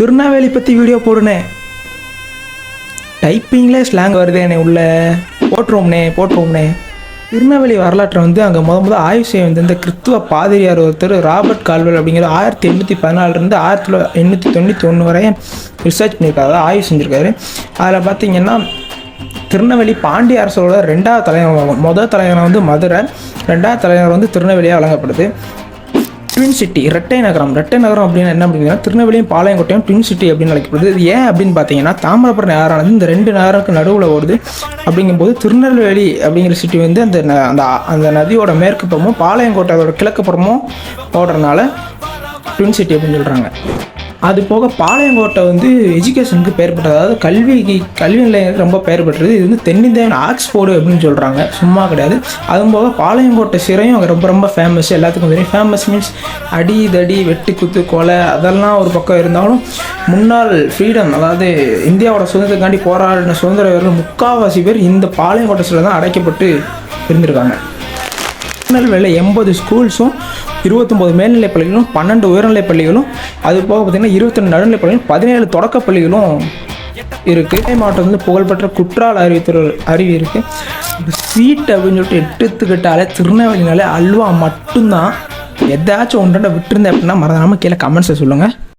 திருநெல்வேலி பற்றி video போடுனே. டைப்பிங்கில் slang வருதேனே உள்ள. போட்டுருவோம்னே போட்டுருவோம்னே. திருநெல்வேலி வரலாற்றை வந்து அங்கே முத முத ஆய்வு செய்ய வந்திருந்த இந்த கிறித்துவ பாதிரியார் ஒருத்தர் ராபர்ட் கால்வெல் அப்படிங்கிற ஆயிரத்தி எண்ணூற்றி பதினாலிருந்து ஆயிரத்தி தொள்ள எண்ணூற்றி தொண்ணூற்றி ஒன்று வரையும் ரிசர்ச் பண்ணியிருக்காரு ஆய்வு செஞ்சுருக்காரு. அதில் பார்த்தீங்கன்னா திருநெல்வேலி பாண்டிய அரசோட ரெண்டாவது தலைநகரம் முதல் தலைநகரம் வந்து மதுரை ரெண்டாவது தலைநகரம் வந்து திருநெல்வேலியாக வழங்கப்படுது. ட்வின் சிட்டி ரெட்டை நகரம். ரெட்டை நகரம் அப்படின்னா என்ன அப்படின்னா திருநெல்வேலியும் பாளையங்கோட்டையும் ட்வின் சிட்டி அப்படின்னு அழைக்கப்படுது. இது ஏன் அப்படின்னு பார்த்தீங்கன்னா தாமிரபரணி ஆறானது இந்த ரெண்டு நகரத்துக்கு நடுவில் ஓடுது. அப்படிங்கும்போது திருநெல்வேலி அப்படிங்கிற சிட்டி வந்து அந்த ந- அந்த அந்த நதியோட மேற்கு புறமும் பாளையங்கோட்டையோட கிழக்கு புறமும் ஓடுறதுனால ட்வின் சிட்டி அப்படின்னு சொல்கிறாங்க அது போக பாளையங்கோட்டை வந்து எஜுகேஷனுக்கு பெயர் பெற்றது அதாவது கல்விக்கு கல்வி நிலையம் ரொம்ப பெயர் பெற்றது இது வந்து தென்னிந்தியாவின் ஆக்ஸ்போர்டு அப்படின்னு சொல்கிறாங்க சும்மா கிடையாது. அதுவும் போக பாளையங்கோட்டை சிறையும் அங்கே ரொம்ப ரொம்ப ஃபேமஸ் எல்லாத்துக்கும் தெரியும். ஃபேமஸ் மீன்ஸ் அடி தடி வெட்டு குத்து கொலை அதெல்லாம் ஒரு பக்கம் இருந்தாலும் முன்னாள் ஃப்ரீடம் அதாவது இந்தியாவோட சுதந்திரத்துக்காண்டி போராடின சுதந்திர வீரர்கள் முக்கால்வாசி பேர் இந்த பாளையங்கோட்டை சிறை தான் அடைக்கப்பட்டு இருந்திருக்காங்க. திருநெல்வேலியில் எண்பது ஸ்கூல்ஸும் இருபத்தொம்போது மேல்நிலைப் பள்ளிகளும் பன்னெண்டு உயர்நிலைப் பள்ளிகளும் அது போக பார்த்திங்கன்னா இருபத்தெண்டு நடுநிலைப் பள்ளிகளும் பதினேழு தொடக்கப் பள்ளிகளும் இருக்குது சேலம் மாவட்டம் வந்து புகழ்பெற்ற குற்றால அறிவித்துறை அருவி இருக்குது ஸ்வீட் அப்படின்னு சொல்லிட்டு எடுத்துக்கிட்டாலே திருநெல்வேலினாலே அல்வா மட்டும்தான். எதாச்சும் ஒன்றாண்ட விட்டுருந்தேன் அப்படின்னா மறந்துடாமல் கீழே கமெண்ட்ஸை சொல்லுங்கள்